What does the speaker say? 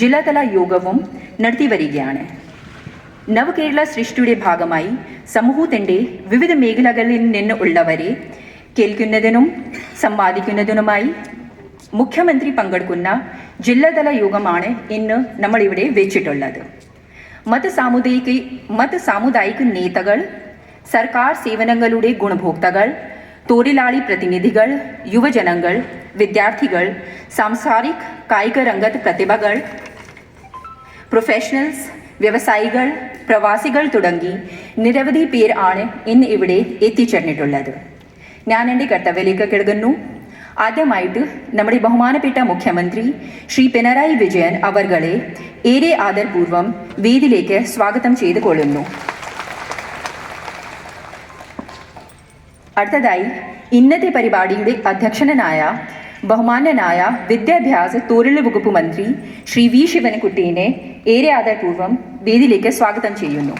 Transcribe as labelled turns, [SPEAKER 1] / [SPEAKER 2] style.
[SPEAKER 1] ജില്ലാതല യോഗവും നടത്തിവരികയാണ്. നവകേരള സൃഷ്ടിയുടെ ഭാഗമായി സമൂഹത്തിന്റെ വിവിധ മേഖലകളിൽ നിന്ന് ഉള്ളവരെ കേൾക്കുന്നതിനും സംവാദിക്കുന്നതിനുമായി മുഖ്യമന്ത്രി പങ്കെടുക്കുന്ന ജില്ലാതല യോഗമാണ് ഇന്ന് നമ്മളിവിടെ വെച്ചിട്ടുള്ളത്. മത സാമുദായിക മത സാമുദായിക നേതാക്കൾ സർക്കാർ സേവനങ്ങളുടെ ഗുണഭോക്താക്കൾ തൊഴിലാളി പ്രതിനിധികൾ യുവജനങ്ങൾ വിദ്യാർത്ഥികൾ സാംസ്കാരിക കായിക രംഗത്ത് പ്രതിഭകൾ പ്രൊഫഷണൽസ് വ്യവസായികൾ പ്രവാസികൾ തുടങ്ങി നിരവധി പേർ ആണ് ഇന്ന് ഇവിടെ എത്തിച്ചേർന്നിട്ടുള്ളത്. ഞാൻ എന്റെ കർത്തവ്യയിലേക്ക് കിടക്കുന്നു. ആദ്യമായിട്ട് നമ്മുടെ ബഹുമാനപ്പെട്ട മുഖ്യമന്ത്രി ശ്രീ പിണറായി വിജയൻ അവർകളെ ഏറെ ആദരപൂർവം വേദിയിലേക്ക് സ്വാഗതം ചെയ്തു കൊള്ളുന്നു. അടുത്തതായി ഇന്നത്തെ പരിപാടിയുടെ അധ്യക്ഷനായ ബഹുമാന്യനായ വിദ്യാഭ്യാസ തൊഴിൽ വകുപ്പ് മന്ത്രി ശ്രീ വി ശിവൻകുട്ടീനെ ഏറെ ആദരപൂർവം വേദിയിലേക്ക് സ്വാഗതം ചെയ്യുന്നു.